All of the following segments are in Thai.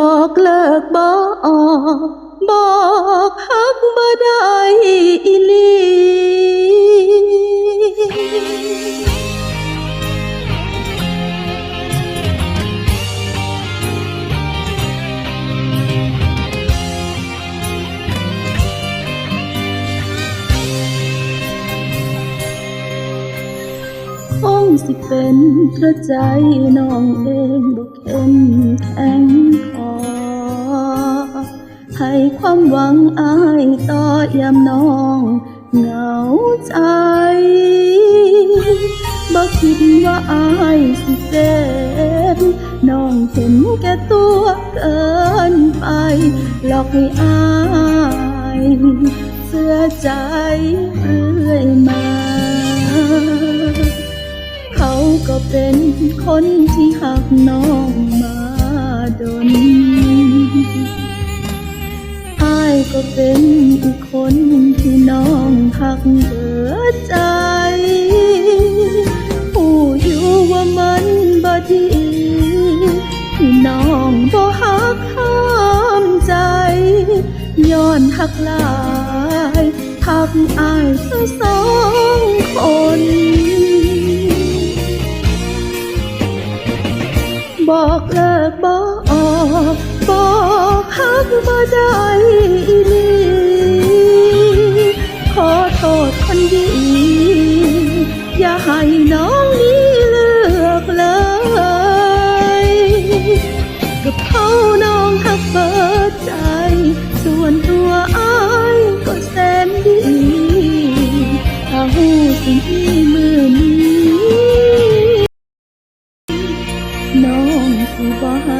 บอกเลิกบอกบอกฮักบ่ได้อีลี เป็นเพราะใจน้องเองบ่เข้มแข็งพอให้ความหวังอายต่อยามน้องเหงาใจบ่คิดว่าอายสิเจ็บน้องเห็นแก่ตัวเกินไป หลอกให้อาย เสื่อใจเรื่อยมา เป็นคนที่หักน้องมาดนอายก็เป็นอีกคนที่น้องหักเบิดใจ ผู้อยู่ว่ามันบ่ดีที่น้องบ่หักห้ามใจ ย้อนหักลายทักอายทั้งสองคน บอกเลิกบอกออกบอกฮักบ่ได้อีลีขอโทษคนดี อย่าให้น้องนี้เลือกเลยกับเขาน้องฮักเบิดใจ สิบ่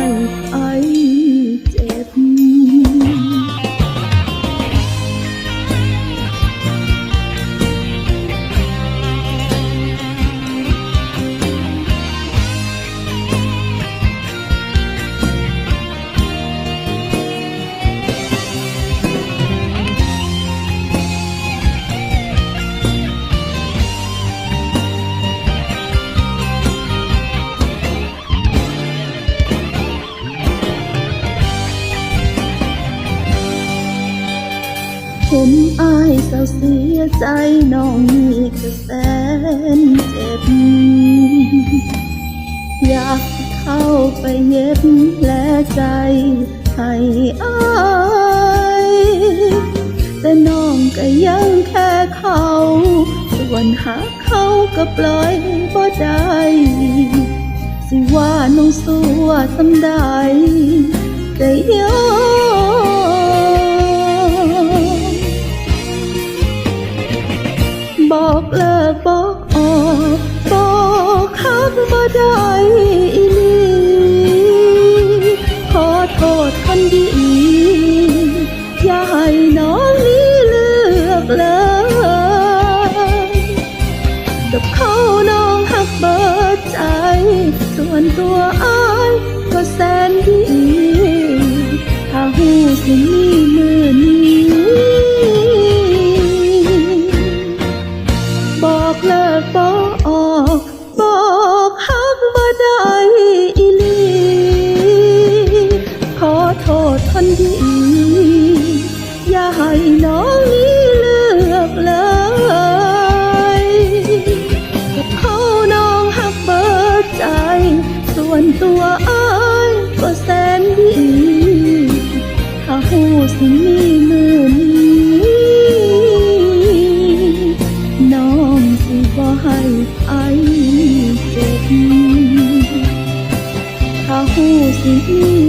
เห็นอายเศร้าเสียใจน้องนี่ก็แสนเจ็บ อยากเข้าไปเย็บแผลใจให้อายแต่น้องก็ยังแค่เขา ส่วนหาเขาก็ปล่อยบ่ได้สิว่าน้องสัวทำได้ก็ยอม บอกเลิกบอกออกบอกฮักบ่ได้อีหลีขอโทษคนดีอย่าให้น้องนี้เลือกเลยกับเขาน้องหักเบิดใจ ส่วนตัวอายก็แสนดีถ้าหูสิมีมือ ถึงมีมือนี้น้องสิบ่ใจ็บถ้าหู